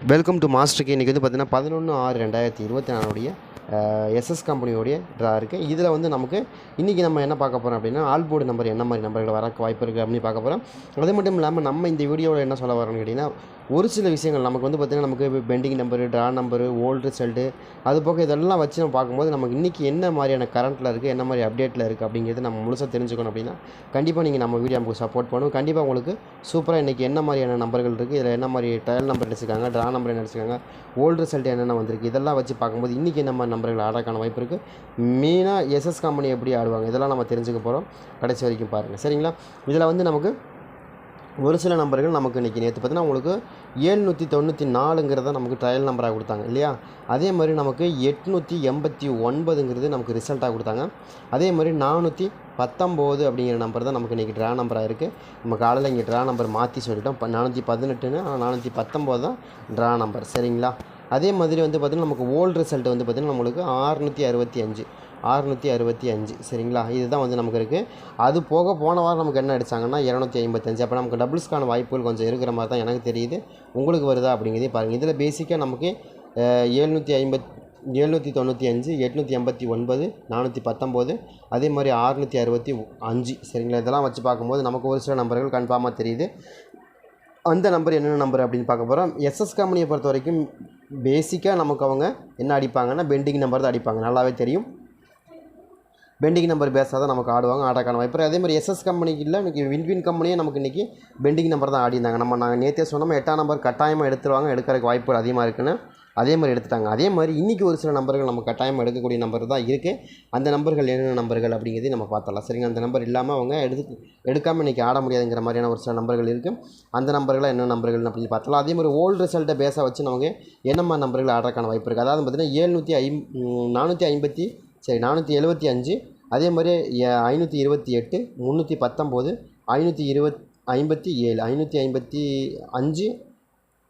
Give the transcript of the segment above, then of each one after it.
Welcome to மாஸ்டருக்கு இன்றைக்கி வந்து பார்த்தீங்கன்னா பதினொன்று ஆறு ரெண்டாயிரத்தி இருபத்தி நாலுடைய எஸ்எஸ் கம்பெனியோடைய ட்ரா இருக்குது இதில் வந்து நமக்கு இன்றைக்கி நம்ம என்ன பார்க்க போகிறோம் அப்படின்னா ஆல் போர்டு நம்பர் என்ன மாதிரி நம்பர்கள் வரக்கு வாய்ப்பு இருக்குது அப்படின்னு பார்க்க போகிறோம் அது மட்டும் இல்லாமல் நம்ம இந்த வீடியோவில் என்ன சொல்ல வரோம்னு கேட்டிங்கன்னா ஒரு சில விஷயங்கள் நமக்கு வந்து பார்த்திங்கன்னா நமக்கு pending number draw number old result அது போக இதெல்லாம் வச்சு நம்ம பார்க்கும்போது நமக்கு இன்றைக்கி என்ன மாதிரியான கரண்ட்டில் இருக்குது என்ன மாதிரி அப்டேட்டில் இருக்குது அப்படிங்கிறது நம்ம முழுசாக தெரிஞ்சுக்கணும் அப்படின்னா கண்டிப்பாக நீங்கள் நம்ம வீடியோ நமக்கு சப்போர்ட் பண்ணுவோம் கண்டிப்பாக உங்களுக்கு சூப்பராக இன்றைக்கி என்ன மாதிரியான நம்பர்கள் இருக்குது இதில் என்ன மாதிரி ட்ரையல் நம்பர் நடிச்சிருக்காங்க ட்ரா நம்பர் என்ன அடிச்சிருக்காங்க ஓல்டு ரிசல்ட் என்னென்ன வந்திருக்கு இதெல்லாம் வச்சு பார்க்கும்போது இன்றைக்கி என்ன மாதிரி நம்பர்கள் ஆடுறதுக்கான வாய்ப்பு இருக்குது மெயினாக எஸ்எஸ் கம்பெனி எப்படி ஆடுவாங்க? இதெல்லாம் நம்ம தெரிஞ்சுக்க போகிறோம் கடைசி வரைக்கும் பாருங்கள் சரிங்களா? இதில் வந்து நமக்கு ஒரு சில நம்பர்கள் நமக்கு இன்றைக்கி நேற்று பார்த்தீங்கன்னா உங்களுக்கு ஏழ்நூற்றி தொண்ணூற்றி நாலுங்கிறத நமக்கு ட்ரையல் நம்பராக கொடுத்தாங்க. இல்லையா? அதே மாதிரி நமக்கு எட்நூற்றி எண்பத்தி ஒன்பதுங்கிறது நமக்கு ரிசல்ட்டாக கொடுத்தாங்க. அதே மாதிரி நானூற்றி பத்தொம்போது அப்படிங்கிற நம்பர் தான் நமக்கு இன்றைக்கி ட்ரா நம்பராக இருக்குது நம்ம காலையில் இங்கே ட்ரா நம்பர் மாற்றி சொல்லிட்டோம். இப்போ நானூற்றி பதினெட்டுன்னு ஆனால் நானூற்றி பத்தொம்போது தான் ட்ரா நம்பர் சரிங்களா? அதே மாதிரி வந்து பார்த்திங்கன்னா நமக்கு ஓல்டு ரிசல்ட் வந்து பார்த்திங்கன்னா நம்மளுக்கு ஆறுநூற்றி அறுபத்தி அஞ்சு. அறுநூற்றி அறுபத்தி அஞ்சு. சரிங்களா? இதுதான் வந்து நமக்கு இருக்குது அது போக போன வாரம் நமக்கு என்ன அடிச்சாங்கன்னா இரநூத்தி ஐம்பத்தஞ்சு அப்போ நமக்கு டபுள்ஸ்க்கான வாய்ப்புகள் கொஞ்சம் இருக்கிற மாதிரி தான் எனக்கு தெரியுது. உங்களுக்கு வருதா அப்படிங்கிறதே பாருங்கள் இதில் பேசிக்காக நமக்கு ஏழ்நூற்றி ஐம்பத் எழுநூற்றி தொண்ணூற்றி அஞ்சு எட்நூற்றி எண்பத்தி ஒன்பது நானூற்றி பத்தொம்போது. அதே மாதிரி அறுநூற்றி அறுபத்தி அஞ்சு. சரிங்களா? இதெல்லாம் வச்சு பார்க்கும்போது நமக்கு ஒரு சில நம்பர்கள் கன்ஃபார்மாக தெரியுது. அந்த நம்பர் என்னென்ன நம்பர் அப்படின்னு பார்க்க போகிறோம் எஸ்எஸ் கம்பெனியை பொறுத்த வரைக்கும் பேசிக்காக நமக்கு அவங்க என்ன அடிப்பாங்கன்னா பெண்டிங் நம்பர் தான் அடிப்பாங்க. நல்லாவே தெரியும். பெண்டிங் நம்பர் பேஸாக தான் நமக்கு ஆடுவாங்க ஆடக்கான வாய்ப்பு. அதே மாதிரி எஸ்எஸ் கம்பெனிக்கு இல்லை இன்றைக்கி வின்வின் கம்பெனியே நமக்கு இன்றைக்கி பெண்டிங் நம்பர் தான் ஆடிந்தாங்க நம்ம நாங்கள் நேற்றே சொன்னோம் எட்டாம் நம்பர் கட்டாயமாக எடுத்துருவாங்க எடுக்கிறதுக்கு வாய்ப்புகள் அதிகமாக இருக்குன்னு. அதே மாதிரி எடுத்துட்டாங்க. அதே மாதிரி இன்றைக்கி ஒரு சில நம்பர்கள் நம்ம கட்டாயமாக எடுக்கக்கூடிய நம்பர் தான் இருக்குது அந்த நம்பர்கள் என்னென்ன நம்பர்கள் அப்படிங்கிறதையும் நம்ம பார்த்தலாம் சரிங்க அந்த நம்பர் இல்லாமல் அவங்க எடுத்து எடுக்காமல் இன்றைக்கி ஆட முடியாதுங்கிற மாதிரியான ஒரு சில நம்பர்கள் இருக்குது அந்த நம்பர்களாக என்ன நம்பர்கள் அப்படின்னு பார்த்தலாம் அதே மாதிரி ஓல்டு ரிசல்ட்டை பேஸாக வச்சு நமக்கு என்னம்மா நம்பர்கள் ஆடுறதுக்கான வாய்ப்பு இருக்குது அதாவது பார்த்திங்கன்னா ஏழ்நூற்றி ஐம் நானூற்றி ஐம்பத்தி சரி நானூற்றி எழுபத்தி அஞ்சு அதே மாதிரி ஐநூற்றி இருபத்தி எட்டு முந்நூற்றி பத்தொம்போது ஐநூற்றி இருபத் ஐம்பத்தி ஏழு ஐநூற்றி ஐம்பத்தி அஞ்சு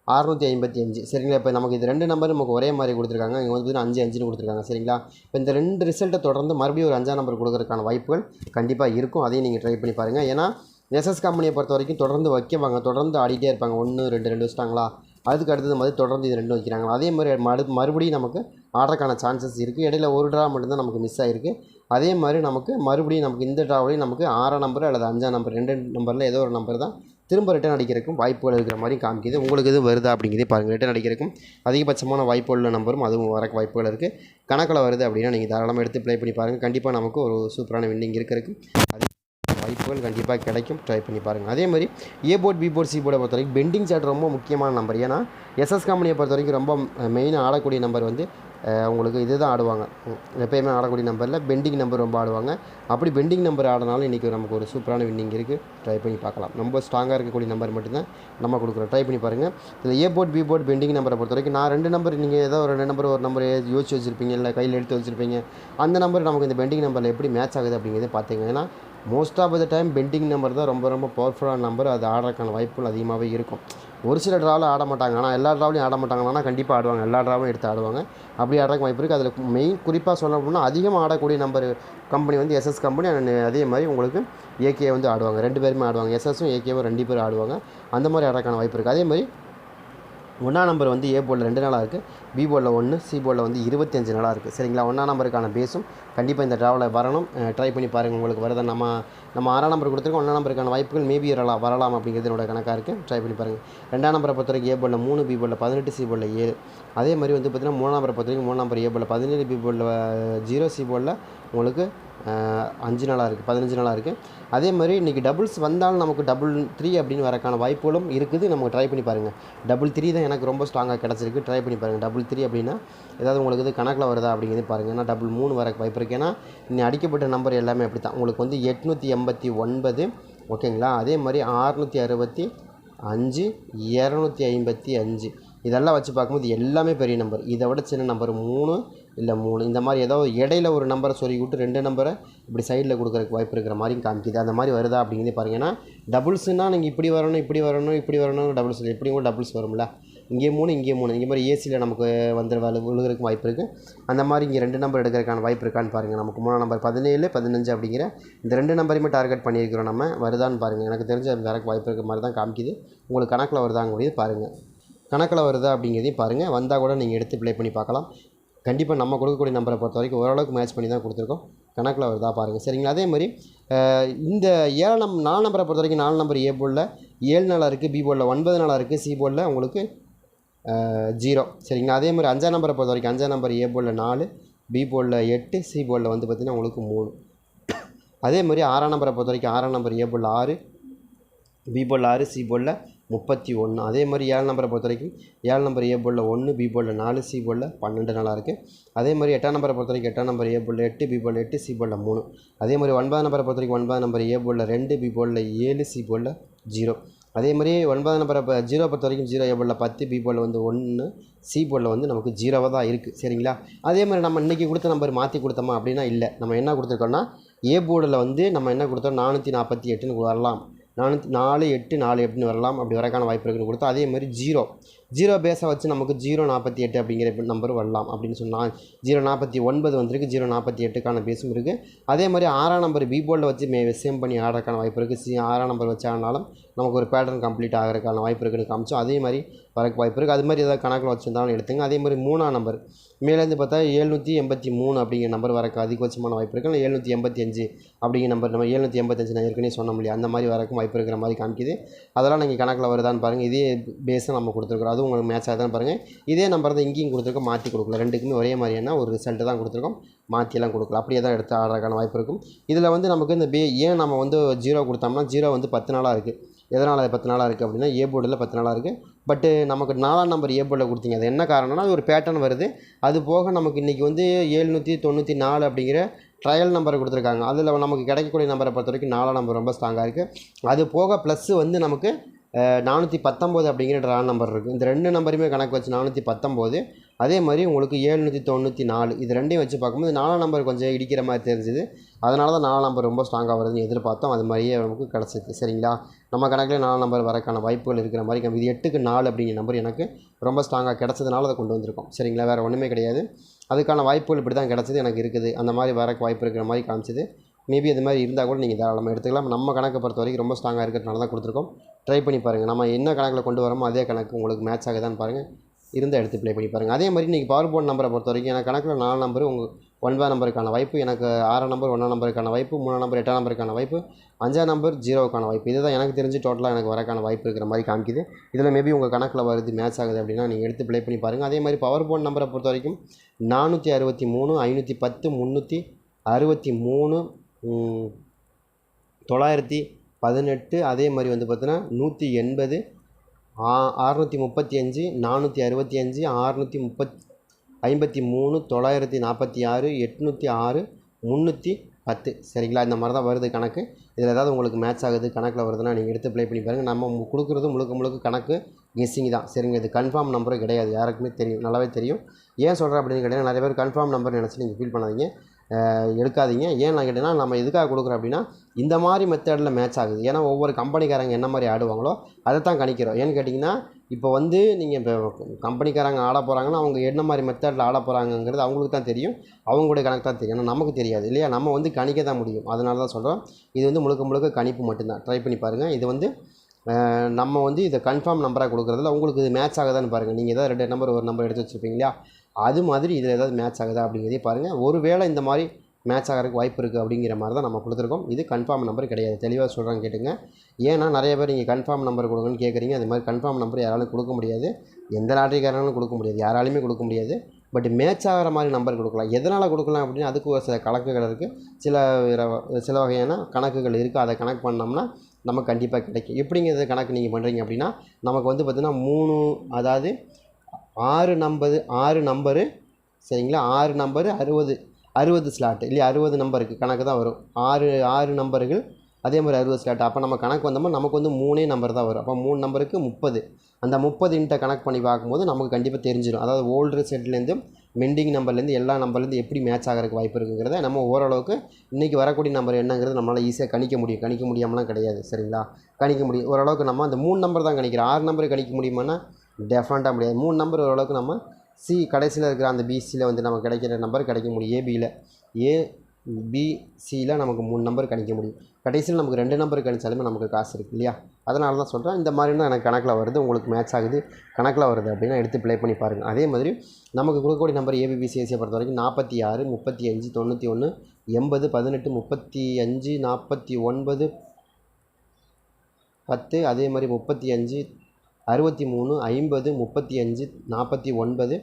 அறநூற்றி ஐம்பத்தி அஞ்சு. சரிங்களா? இப்போ நமக்கு இது ரெண்டு நம்பர் நமக்கு ஒரே மாதிரி கொடுத்துருக்காங்க. இங்கே வந்து பார்த்தீங்கன்னா அஞ்சு அஞ்சுன்னு கொடுத்துருக்காங்க. சரிங்களா? இப்போ இந்த ரெண்டு ரிசல்ட்டை தொடர்ந்து மறுபடியும் ஒரு அஞ்சாம் நம்பர் கொடுக்குறதுக்கான வாய்ப்புகள் கண்டிப்பாக இருக்கும். அதையும் நீங்கள் ட்ரை பண்ணி பாருங்கள் ஏன்னா எஸ்எஸ் கம்பெனியை பொறுத்த வரைக்கும் தொடர்ந்து வைக்கவாங்க. தொடர்ந்து ஆடிட்டே இருப்பாங்க. ஒன்று ரெண்டு ரெண்டு வச்சிட்டாங்களா? அதுக்கு அடுத்தது மாதிரி தொடர்ந்து இது ரெண்டும் வைக்கிறாங்க அதே மாதிரி மறு மறுபடியும் நமக்கு ஆடுறதுக்கான சான்சஸ் இருக்குது இடையில ஒரு ட்ரா மட்டும்தான் நமக்கு மிஸ் ஆகிருக்கு அதே மாதிரி நமக்கு மறுபடியும் நமக்கு இந்த ட்ராவிலையும் நமக்கு ஆறாம் நம்பர் அல்லது அஞ்சாம் நம்பர் ரெண்டு நம்பரில் ஏதோ ஒரு நம்பர் தான் திரும்ப ரிட்டன் அடிக்கிறதுக்கும் வாய்ப்புகள் இருக்கிற மாதிரி காமிக்குது. உங்களுக்கு இது வருதா அப்படிங்கிறதே பாருங்கள் ரிட்டர்ன் அடிக்கிறதுக்கும் அதிகபட்சமான வாய்ப்பு உள்ள நம்பரும் அதுவும் வரக்கு வாய்ப்புகள் இருக்குது கணக்கில் வருது அப்படின்னா நீங்கள் தாராளமாக எடுத்து ப்ளே பண்ணி பாருங்கள் கண்டிப்பாக நமக்கு ஒரு சூப்பரான வின்னிங் இருக்கிறதுக்கு அது வாய்ப்புகள் கண்டிப்பாக கிடைக்கும். ட்ரை பண்ணி பாருங்கள் அதே மாதிரி A board B board C போர்டை பொறுத்த வரைக்கும் பெண்டிங் சார்ட் ரொம்ப முக்கியமான நம்பர் ஏன்னா எஸ்எஸ் கம்பெனியை பொறுத்த வரைக்கும் ரொம்ப மெயினாக ஆடக்கூடிய நம்பர் வந்து அவங்களுக்கு இது தான் ஆடுவாங்க எப்போயுமே ஆடக்கூடிய நம்பரில் பெண்டிங் நம்பர் ரொம்ப ஆடுவாங்க. அப்படி பெண்டிங் நம்பர் ஆடினாலும் இன்றைக்கி நமக்கு ஒரு சூப்பரான வின்னிங் இருக்குது ட்ரை பண்ணி பார்க்கலாம். ரொம்ப ஸ்ட்ராங்காக இருக்கக்கூடிய நம்பர் மட்டும்தான் நம்ம கொடுக்குறோம். ட்ரை பண்ணி பாருங்கள் இதில் A board B board pending நம்பரை பொறுத்த வரைக்கும் நான் ரெண்டு நம்பர் நீங்கள் ஏதோ ஒரு ரெண்டு நம்பர் ஒரு நம்பர் யோசிச்சு வச்சுருப்பீங்க இல்லை கையில் எடுத்து வச்சுருப்பீங்க அந்த நம்பர் நமக்கு இந்த பெண்டிங் நம்பரில் எப்படி மேட்ச் ஆகுது அப்படிங்கிறத பார்த்தீங்கன்னா most of the time pending number தான் ரொம்ப ரொம்ப பவர்ஃபுல்லான நம்பர் அது ஆடுறதுக்கான வாய்ப்புகள் அதிகமாகவே இருக்கும். ஒரு சில ட்ராவில் ஆட மாட்டாங்க. ஆனால் எல்லா ட்ராவிலையும் ஆட மாட்டாங்கன்னா கண்டிப்பாக ஆடுவாங்க. எல்லா ட்ராவும் எடுத்து ஆடுவாங்க. அப்படி ஆடுறதுக்கு வாய்ப்பு இருக்குது அதில் மெயின் குறிப்பாக சொல்ல அப்படின்னா அதிகமாக ஆடக்கூடிய நம்பர் கம்பெனி வந்து எஸ்எஸ் கம்பெனி அதே மாதிரி உங்களுக்கு ஏகே வந்து ஆடுவாங்க. ரெண்டு பேருமே ஆடுவாங்க. எஸ்எஸும் ஏகேவும் ரெண்டு பேரும் ஆடுவாங்க. அந்த மாதிரி ஆடுறதுக்கான வாய்ப்பு இருக்குது அதே மாதிரி ஒன்றா நம்பர் வந்து ஏ போர்டில் ரெண்டு நாளாக இருக்குது பி போர்டில் ஒன்று சி போர்டில் வந்து இருபத்தஞ்சு நாளாக இருக்குது சரிங்களா? ஒன்றா நம்பருக்கான பேஸும் கண்டிப்பாக இந்த ட்ராவலில் வரணும். ட்ரை பண்ணி பாருங்கள் உங்களுக்கு வரதை? நம்ம நம்ம ஆறாம் நம்பர் கொடுத்துருக்கோம். ஒன்றாம் நம்பருக்கான வாய்ப்புகள் மேபி வரலாம் வரலாம் அப்படிங்கிறது என்னோட கணக்காக இருக்குது ட்ரை பண்ணி பாருங்கள் ரெண்டாம் நம்பரை பொறுத்த வரைக்கும் ஏ போர்டில் மூணு பி போர்டில் பதினெட்டு சி போர்டில் ஏழு. அதே மாதிரி வந்து பார்த்திங்கன்னா மூணாம் நம்பரை பொறுத்த வரைக்கும் மூணாம் நம்பர் ஏ போர்டில் பதினேழு பி போர்டில் ஜீரோ சி போர்டில் உங்களுக்கு அஞ்சு நாளாக இருக்குது பதினஞ்சு நாளாக இருக்குது அதே மாதிரி இன்றைக்கி டபுள்ஸ் வந்தாலும் நமக்கு டபுள் த்ரீ அப்படின்னு வரக்கான வாய்ப்புகளும் இருக்குது. நமக்கு ட்ரை பண்ணி பாருங்கள் டபுள் த்ரீ தான் எனக்கு ரொம்ப ஸ்ட்ராங்காக கிடச்சிருக்கு. ட்ரை பண்ணி பாருங்கள் டபுள் த்ரீ அப்படின்னா ஏதாவது உங்களுக்கு இது கணக்கில் வருதா அப்படிங்கிறது பாருங்கள் ஏன்னா டபுள் மூணு வர வாய்ப்பு இருக்குது ஏன்னா இன்னும் அடிக்கப்பட்ட நம்பர் எல்லாமே அப்படி தான் உங்களுக்கு வந்து எட்நூற்றி எண்பத்தி ஒன்பது ஓகேங்களா? அதே மாதிரி ஆறுநூற்றி அறுபத்தி அஞ்சு இரநூத்தி ஐம்பத்தி அஞ்சு. இதெல்லாம் வச்சு பார்க்கும்போது எல்லாமே பெரிய நம்பர் இதை விட சின்ன நம்பர் மூணு இல்லை மூணு. இந்த மாதிரி ஏதோ இடையில ஒரு நம்பரை சொல்லி விட்டு ரெண்டு நம்பரை இப்படி சைடில் கொடுக்குறக்கு வாய்ப்பு இருக்கிற மாதிரியும் காமிக்குது. அந்த மாதிரி வருதா அப்படிங்கிறதே பாருங்க. ஏன்னா டபுள்ஸ்னால் நீங்கள் இப்படி வரணும் இப்படி வரணும் இப்படி வரணும் டபுள்ஸ் இப்படி கூட டபுள்ஸ் வரும்ல. இங்கே மூணு இங்கே மூணு. இங்கே மாதிரி ஏசியில் நமக்கு வந்து வலு விழுகிறதுக்கு வாய்ப்பு இருக்குது அந்த மாதிரி இங்கே ரெண்டு நம்பர் எடுக்கிறதுக்கான வாய்ப்பு இருக்கான்னு பாருங்கள் நமக்கு மூணாம் நம்பர் பதினேழு பதினஞ்சு அப்படிங்கிற இந்த ரெண்டு நம்பரையுமே டார்கெட் பண்ணியிருக்கிறோம் நம்ம. வருதான்னு பாருங்கள் எனக்கு தெரிஞ்ச வரக்கு வாய்ப்பு இருக்க மாதிரி தான் காமிக்குது. உங்களுக்கு கணக்கில் வருதாங்க முடியுது பாருங்கள் கணக்கில் வருதா அப்படிங்கிறதையும் பாருங்கள் வந்தால் கூட நீங்கள் எடுத்து ப்ளே பண்ணி பார்க்கலாம். கண்டிப்பாக நம்ம கொடுக்கக்கூடிய நம்பரை பொறுத்த வரைக்கும் ஓரளவுக்கு மேட்ச் பண்ணி தான் கொடுத்துருக்கோம். கணக்கில் வருதா பாருங்கள் சரிங்களா? அதே மாதிரி இந்த ஏழு நம் நாலு நம்பரை பொறுத்த வரைக்கும் நாலு நம்பர் ஏ போலில் ஏழு நாளாக இருக்குது பி போலில் ஒன்பது நாளாக இருக்குது சி போலில் உங்களுக்கு ஜீரோ. சரிங்களா? அதே மாதிரி அஞ்சாம் நம்பரை பொறுத்த வரைக்கும் அஞ்சாம் நம்பர் ஏ போலில் நாலு பி போலில் எட்டு சி போலில் வந்து பார்த்திங்கன்னா உங்களுக்கு மூணு. அதே மாதிரி ஆறாம் நம்பரை பொறுத்த வரைக்கும் ஆறாம் நம்பர் ஏ போலில் ஆறு பி போலில் ஆறு சி போலில் முப்பத்தி ஒன்று அதே மாதிரி ஏழு நம்பரை பொறுத்த வரைக்கும் ஏழு நம்பர் ஏ போலில் ஒன்று பி போலில் நாலு சி போலில் பன்னெண்டு நாளாக இருக்குது அதே மாதிரி எட்டாம் நம்பரை பொறுத்த வரைக்கும் எட்டாம் நம்பர் ஏ போலில் எட்டு பி போலில் எட்டு சி போலில் மூணு. அதே மாதிரி ஒன்பதாம் நம்பரை பொறுத்த வரைக்கும் ஒன்பதாம் நம்பர் ஏ போலில் ரெண்டு பி போலில் ஏழு சி போலில் ஜீரோ. அதே மாதிரி ஒன்பதாம் நம்பர் இப்போ ஜீரோ பொறுத்த வரைக்கும் ஜீரோ ஏ போர்டில் பத்து பி போர்டில் வந்து ஒன்று சி போர்டில் வந்து நமக்கு ஜீரோவாக தான் இருக்குது சரிங்களா? அதே மாதிரி நம்ம இன்றைக்கி கொடுத்த நம்பர் மாற்றி கொடுத்தோமா அப்படின்னா இல்லை. நம்ம என்ன கொடுத்துருக்கோம்னா ஏ போர்டில் வந்து நம்ம என்ன கொடுத்தோம்? நானூற்றி நாற்பத்தி எட்டுன்னு வரலாம். நானூற்றி நாலு எட்டு நாலு எட்டுன்னு வரலாம். அப்படி வரக்கான வாய்ப்பு இருக்குன்னு கொடுத்தோம். அதே மாதிரி ஜீரோ. ஜீரோ பேஸை வச்சு நமக்கு ஜீரோ நாற்பத்தி எட்டு அப்படிங்கிற நம்பர் வரலாம் அப்படின்னு சொன்னால் ஜீரோ நாற்பத்தி ஒன்பது வந்திருக்கு ஜீரோ நாற்பத்தி எட்டுக்கான பேஸும் இருக்குது அதே மாதிரி ஆறாம் நம்பர் பி போர்டில் வச்சு மே சேம் பண்ணி ஆடுறதுக்கான வாய்ப்பு இருக்குது சி ஆறாம் நம்பர் வச்சானாலும் நமக்கு ஒரு பேட்டர்ன் கம்ப்ளீட் ஆகிறதுக்கான வாய்ப்பு இருக்குன்னு காமிச்சோம் அதே மாதிரி வரக்கு வாய்ப்பு இருக்குது அது மாதிரி ஏதாவது கணக்கில் வச்சுருந்தாலும் எடுத்துங்க. அதே மாதிரி மூணாம் நம்பர் மேலேருந்து பார்த்தா எழுநூற்றி எண்பத்தி மூணு அப்படிங்கிற நம்பர் வரக்கு அதிகபட்சமான வாய்ப்பு இருக்குது இல்லை எழுநூற்றி எண்பத்தி அஞ்சு அப்படிங்கிற நம்பர் நம்ம எழுநூற்றி எண்பத்தஞ்சு நான் ஏற்கனவே சொன்ன முடியாது அந்த மாதிரி வரக்கும் வாய்ப்பு இருக்கிற மாதிரி காமிக்குது. அதெல்லாம் நீங்கள் கணக்கில் வருதான்னு பாருங்கள் இதே பேஸை நம்ம கொடுத்துருக்குறோம். அதுவும் உங்களுக்கு மேட்ச் ஆகுதான்னு பாருங்கள் இதே நம்பர் தான் இங்கேயும் கொடுத்துருக்கோம். மாற்றி கொடுக்கல. ரெண்டுக்குமே ஒரே மாதிரியான ஒரு ரிசல்ட்டு தான் கொடுத்துருக்கோம். மாற்றியெல்லாம் கொடுக்கல. அப்படியே தான் எடுத்து ஆடுறதுக்கான வாய்ப்பு இருக்கும். இதில் வந்து நமக்கு இந்த பே ஏன் நம்ம வந்து ஜீரோ கொடுத்தோம்னா ஜீரோ வந்து பத்து நாளாக இருக்குது எதனால் அது பத்து நாளாக இருக்குது அப்படின்னா ஏ போர்டில் பத்து நாளாக இருக்குது பட்டு நமக்கு நாலாம் நம்பர் ஏ போர்டில் கொடுத்தீங்க. அது என்ன காரணம்னா அது ஒரு பேட்டர்ன் வருது. அது போக நமக்கு இன்றைக்கி வந்து ஏழ்நூற்றி தொண்ணூற்றி நாலு அப்படிங்கிற ட்ரையல் நம்பர் கொடுத்துருக்காங்க. அதில் நமக்கு கிடைக்கக்கூடிய நம்பரை பொறுத்த வரைக்கும் நாலாம் நம்பர் ரொம்ப ஸ்ட்ராங்காக இருக்குது அது போக ப்ளஸ்ஸு வந்து நமக்கு நானூற்றி பத்தொம்போது அப்படிங்கிற ட்ரா நம்பர் இருக்குது இந்த ரெண்டு நம்பருமே கணக்கு வச்சு நானூற்றி பத்தொம்போது. அதே மாதிரி உங்களுக்கு ஏழ்நூற்றி தொண்ணூற்றி நாலு. இது ரெண்டையும் வச்சு பார்க்கும்போது நாலாம் நம்பர் கொஞ்சம் இடிக்கிற மாதிரி தெரிஞ்சுது. அதனால தான் நாலாம் நம்பர் ரொம்ப ஸ்ட்ராங்காக வருதுன்னு எதிர்பார்த்தோம். அது மாதிரியே நமக்கு கிடச்சிது சரிங்களா? நம்ம கணக்கில் நாலாம் நம்பர் வரக்கான வாய்ப்புகள் இருக்கிற மாதிரி காமி- இது எட்டுக்கு நாலு அப்படிங்கிற நம்பர் எனக்கு ரொம்ப ஸ்ட்ராங்காக கிடச்சதுனால அதை கொண்டு வந்திருக்கோம். சரிங்களா? வேறு ஒன்றுமே கிடையாது. அதுக்கான வாய்ப்புகள் இப்படி தான் கிடச்சது. எனக்கு இருக்குது. அந்த மாதிரி வரக்கு வாய்ப்பு இருக்கிற மாதிரி காமிச்சது. மேபி அது மாதிரி இருந்தால் கூட நீங்கள் தாராளமாக எடுத்துக்கலாம். நம்ம கணக்கை பொறுத்த வரைக்கும் ரொம்ப ஸ்ட்ராங்காக இருக்கிறதுனால தான் கொடுத்துருக்கோம். ட்ரை பண்ணி பாருங்கள் நம்ம என்ன கணக்கில் கொண்டு வரோமோ அதே கணக்கு உங்களுக்கு மேட்ச் ஆகுதான்னு பாருங்கள் இருந்தால் எடுத்து ப்ளே பண்ணி பாருங்கள் அதே மாதிரி நீங்கள் பவர் போர்ட் நம்பரை பொறுத்த வரைக்கும் எனக்கு கணக்கில் நாலு நம்பர் உங்கள் ஒன்பதாம் நம்பருக்கான வாய்ப்பு எனக்கு ஆறாம் நம்பர் ஒன்றாம் நம்பருக்கான வாய்ப்பு மூணாம் நம்பர் எட்டாம் நம்பருக்கான வாய்ப்பு அஞ்சாம் நம்பர் ஜீரோவுக்கான வாய்ப்பு. இதுதான் எனக்கு தெரிஞ்சு டோட்டலாக எனக்கு வரக்கான வாய்ப்பு இருக்கிற மாதிரி காமிக்குது. இதில் மேபி உங்கள் கணக்கில் வருது மேட்ச் ஆகுது அப்படின்னா நீங்கள் எடுத்து ப்ளே பண்ணி பாருங்கள் அதே மாதிரி பவர் போர்ட் நம்பரை பொறுத்த வரைக்கும் நானூற்றி அறுபத்தி மூணு ஐநூற்றி பத்து முந்நூற்றி அறுபத்தி மூணு தொள்ளாயிரத்தி பதினெட்டு அதே மாதிரி வந்து பார்த்தோன்னா நூற்றி எண்பது அறநூற்றி முப்பத்தி அஞ்சு நானூற்றி அறுபத்தி அஞ்சு அறநூற்றி முப்பத் ஐம்பத்தி மூணு தொள்ளாயிரத்தி நாற்பத்தி ஆறு எட்நூற்றி ஆறு முந்நூற்றி பத்து. சரிங்களா? இந்த மாதிரி தான் வருது கணக்கு. இதில் ஏதாவது உங்களுக்கு மேட்ச் ஆகுது கணக்கில் வருதுன்னா நீங்கள் எடுத்து ப்ளே பண்ணி பாருங்கள் நம்ம மு- கொடுக்குறது முழுக்க முழுக்க கணக்கு கெஸ்ஸிங் தான். சரிங்க இது கன்ஃபார்ம் நம்பரும் கிடையாது. யாருக்குமே தெரியும் நல்லாவே தெரியும். ஏன் சொல்கிறேன் அப்படின்னு கேட்டீங்கன்னா நிறைய பேர் கன்ஃபார்ம் நம்பர் நினச்சி நீங்கள் ஃபீல் பண்ணாதீங்க. எடுக்காதீங்க. ஏன்னு கேட்டிங்கன்னா நம்ம எதுக்காக கொடுக்குறோம் அப்படின்னா இந்த மாதிரி மெத்தடில் மேட்ச் ஆகுது. ஏன்னா ஒவ்வொரு கம்பெனிக்காரங்க என்ன மாதிரி ஆடுவாங்களோ அதை தான் கணிக்கிறோம். ஏன்னு கேட்டிங்கன்னா இப்போ வந்து நீங்கள் இப்போ கம்பெனிக்காரங்க ஆட போகிறாங்கன்னா அவங்க என்ன மாதிரி மெத்தடில் ஆட போகிறாங்கங்கிறது அவங்களுக்கு தான் தெரியும். அவங்களுடைய கணக்கு தான் தெரியும். ஆனால் நமக்கு தெரியாது இல்லையா? நம்ம வந்து கணிக்க தான் முடியும். அதனால தான் சொல்கிறோம் இது வந்து முழுக்க முழுக்க கணிப்பு மட்டும்தான். ட்ரை பண்ணி பாருங்கள் இது வந்து நம்ம வந்து இதை கன்ஃபார்ம் நம்பராக கொடுக்குறதுல உங்களுக்கு இது மேட்ச் ஆகுதான்னு பாருங்கள் நீங்கள் ஏதாவது ரெண்டு நம்பர் ஒரு நம்பர் எடுத்து வச்சுருப்பீங்க இல்லையா? அது மாதிரி இதில் ஏதாவது மேட்ச் ஆகுதா அப்படிங்கிறதையும் பாருங்கள் ஒருவேளை இந்த மாதிரி மேட்ச் ஆகிறதுக்கு வாய்ப்பு இருக்குது அப்படிங்கிற மாதிரி தான் நம்ம கொடுத்துருக்கோம். இது கன்ஃபார்ம் நம்பர் கிடையாது. தெளிவாக சொல்கிறாங்க கேட்டுங்க. ஏன்னா நிறைய பேர் நீங்கள் கன்ஃபார்ம் நம்பர் கொடுங்கன்னு கேட்குறீங்க அது மாதிரி கன்ஃபார்ம் நம்பர் யாராலும் கொடுக்க முடியாது. எந்த லாட்டரிக்காரங்களும் கொடுக்க முடியாது. யாராலையுமே கொடுக்க முடியாது. பட் மேட்ச் ஆகிற மாதிரி நம்பர் கொடுக்கலாம். எதனால் கொடுக்கலாம் அப்படின்னா அதுக்கு ஒரு சில கணக்குகள் இருக்குது சில சில வகையான கணக்குகள் இருக்குது அதை கணக்கு பண்ணோம்னா நமக்கு கண்டிப்பாக கிடைக்கும். எப்படிங்கிறது கணக்கு நீங்கள் பண்ணுறீங்க அப்படின்னா நமக்கு வந்து பார்த்திங்கன்னா மூணு அதாவது ஆறு நம்பது ஆறு நம்பரு சரிங்களா? ஆறு நம்பரு அறுபது அறுபது ஸ்லாட்டு இல்லையா? அறுபது நம்பருக்கு கணக்கு தான் வரும். ஆறு ஆறு நம்பர்கள் அதே மாதிரி அறுபது ஸ்லாட் அப்போ நம்ம கணக்கு வந்தோம்னா நமக்கு வந்து மூணே நம்பர் தான் வரும். அப்போ மூணு நம்பருக்கு முப்பது. அந்த முப்பது இன்ட்ட கணக்கு பண்ணி பார்க்கும்போது நமக்கு கண்டிப்பாக தெரிஞ்சிடும் அதாவது ஓல்டு செட்லேருந்து மெண்டிங் நம்பர்லேருந்து எல்லா நம்பர்லேருந்து எப்படி மேட்ச் ஆகிறதுக்கு வாய்ப்பு இருக்குங்கிறத நம்ம ஓரளவுக்கு இன்றைக்கி வரக்கூடிய நம்பர் என்னங்கிறது நம்மளால் ஈஸியாக கணிக்க முடியும். கணிக்க முடியாமலாம் கிடையாது சரிங்களா? கணிக்க முடியும். ஓரளவுக்கு நம்ம அந்த மூணு நம்பர் தான் கணிக்கிறோம். ஆறு நம்பர் கணிக்க முடியுமானா டெஃபினட்டாக முடியாது. மூணு நம்பர் ஓரளவுக்கு நம்ம சி கடைசியில் இருக்கிற அந்த பிசியில் வந்து நமக்கு கிடைக்கிற நம்பர் கிடைக்க முடியும். ஏபியில் ஏ பிசியில் நமக்கு மூணு நம்பர் கணிக்க முடியும். கடைசியில் நமக்கு ரெண்டு நம்பர் கணிச்சாலுமே நமக்கு காசு இருக்குது இல்லையா? அதனால தான் சொல்கிறேன் இந்த மாதிரி தான் எனக்கு கணக்கில் வருது. உங்களுக்கு மேட்ச் ஆகுது. கணக்கில் வருது அப்படின்னா எடுத்து ப்ளே பண்ணி பாருங்கள் அதே மாதிரி நமக்கு கொடுக்கக்கூடிய நம்பர் ஏபிபிசிஎஸ்சியை பொறுத்த வரைக்கும் நாற்பத்தி ஆறு முப்பத்தி அஞ்சு தொண்ணூற்றி ஒன்று எண்பது பதினெட்டு முப்பத்தி அஞ்சு நாற்பத்தி ஒன்பது பத்து அதே மாதிரி முப்பத்தி அஞ்சு அறுபத்தி மூணு ஐம்பது முப்பத்தி அஞ்சு நாற்பத்தி ஒன்பது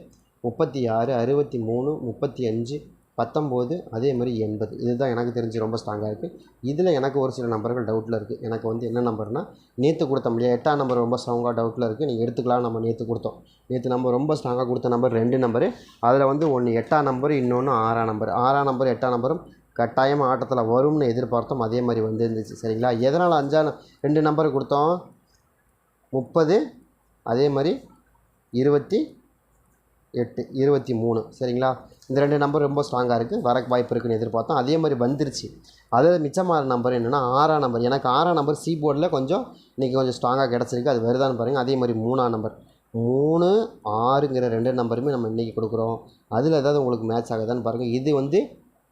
முப்பத்தி ஆறு அறுபத்தி மூணு முப்பத்தி அஞ்சு பத்தொம்போது அதே மாதிரி எண்பது. இதுதான் எனக்கு தெரிஞ்சு ரொம்ப ஸ்ட்ராங்காக இருக்குது இதில் எனக்கு ஒரு சில நம்பர்கள் டவுட்டில் இருக்குது எனக்கு வந்து என்ன நம்பர்னால் நேற்று கொடுத்த முடியாது எட்டாம் நம்பர் ரொம்ப ஸ்ட்ராங்காக டவுட்டில் இருக்குது நீங்கள் எடுத்துக்கலாம். நம்ம நேற்று கொடுத்தோம். நேற்று நம்ம ரொம்ப ஸ்ட்ராங்காக கொடுத்த நம்பர் ரெண்டு நம்பரு. அதில் வந்து ஒன்று எட்டாம் நம்பர் இன்னொன்று ஆறாம் நம்பர். ஆறாம் நம்பர் எட்டாம் நம்பரும் கட்டாயமாக ஆட்டத்தில் வரும்னு எதிர்பார்த்தோம் அதே மாதிரி வந்துருந்துச்சு சரிங்களா? எதனால் அஞ்சா ரெண்டு நம்பர் கொடுத்தோம்? முப்பது அதே மாதிரி இருபத்தி எட்டு இருபத்தி மூணு. சரிங்களா? இந்த ரெண்டு நம்பர் ரொம்ப ஸ்ட்ராங்காக இருக்குது வர வாய்ப்பு இருக்குன்னு எதிர்பார்த்தோம். அதே மாதிரி வந்துருச்சு. அதில் மிச்சமான நம்பர் என்னென்னா ஆறாம் நம்பர் எனக்கு ஆறாம் நம்பர் சி போர்டில் கொஞ்சம் இன்றைக்கி கொஞ்சம் ஸ்ட்ராங்காக கிடச்சிருக்கு. அது வருதான்னு பாருங்கள் அதே மாதிரி மூணாம் நம்பர் மூணு ஆறுங்கிற ரெண்டு நம்பருமே நம்ம இன்றைக்கி கொடுக்குறோம். அதில் ஏதாவது உங்களுக்கு மேட்ச் ஆகுதான்னு பாருங்கள் இது வந்து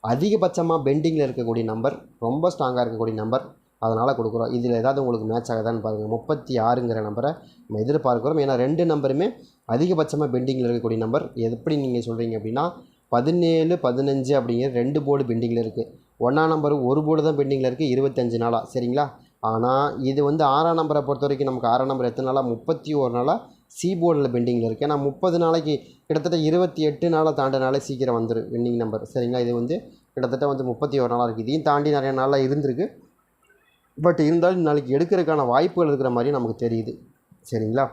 அதிகபட்சமாக பெண்டிங்கில் இருக்கக்கூடிய நம்பர் ரொம்ப ஸ்ட்ராங்காக இருக்கக்கூடிய நம்பர் அதனால் கொடுக்குறோம். இதில் ஏதாவது உங்களுக்கு மேட்ச் ஆகுதான்னு பாருங்கள் முப்பத்தி ஆறுங்கிற நம்பரை நம்ம எதிர்பார்க்குறோம். ஏன்னா ரெண்டு நம்பருமே அதிகபட்சமாக பெண்டிங்கில் இருக்கக்கூடிய நம்பர் எப்படி நீங்கள் சொல்கிறீங்க அப்படின்னா பதினேழு பதினஞ்சு அப்படிங்கிற ரெண்டு போர்டு பெண்டிங்கில் இருக்குது ஒன்றாம் நம்பர் ஒரு போர்டு தான் பெண்டிங்கில் இருக்குது இருபத்தஞ்சு நாளாக சரிங்களா? ஆனால் இது வந்து ஆறாம் நம்பரை பொறுத்த வரைக்கும் நமக்கு ஆறாம் நம்பர் எத்தனை நாளாக முப்பத்தி ஒரு நாளாக சி போர்டில் பெண்டிங்கில் இருக்குது ஏன்னா முப்பது நாளைக்கு கிட்டத்தட்ட இருபத்தி எட்டு நாளாக தாண்டினாலே சீக்கிரம் வந்துடும் பெண்டிங் நம்பர் சரிங்களா? இது வந்து கிட்டத்தட்ட வந்து முப்பத்தி ஒரு நாளாக இருக்குது இதையும் தாண்டி நிறைய நாளாக இருந்திருக்கு. பட் இருந்தாலும் நாளைக்கு எடுக்கிறதுக்கான வாய்ப்புகள் இருக்கிற மாதிரி நமக்கு தெரியுது. சரிங்களா?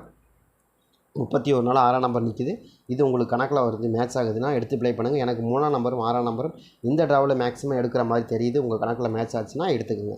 முப்பத்தி ஒரு நாள் ஆறாம் நம்பர் நிற்கிது இது உங்களுக்கு கணக்கில் வருது மேட்ச் ஆகுதுன்னா எடுத்து ப்ளே பண்ணுங்கள் எனக்கு மூணாம் நம்பரும் ஆறாம் நம்பரும் இந்த ட்ராவில் மேக்ஸிமம் எடுக்கிற மாதிரி தெரியுது. உங்கள் கணக்கில் மேட்ச் ஆச்சுன்னா எடுத்துக்கோங்க.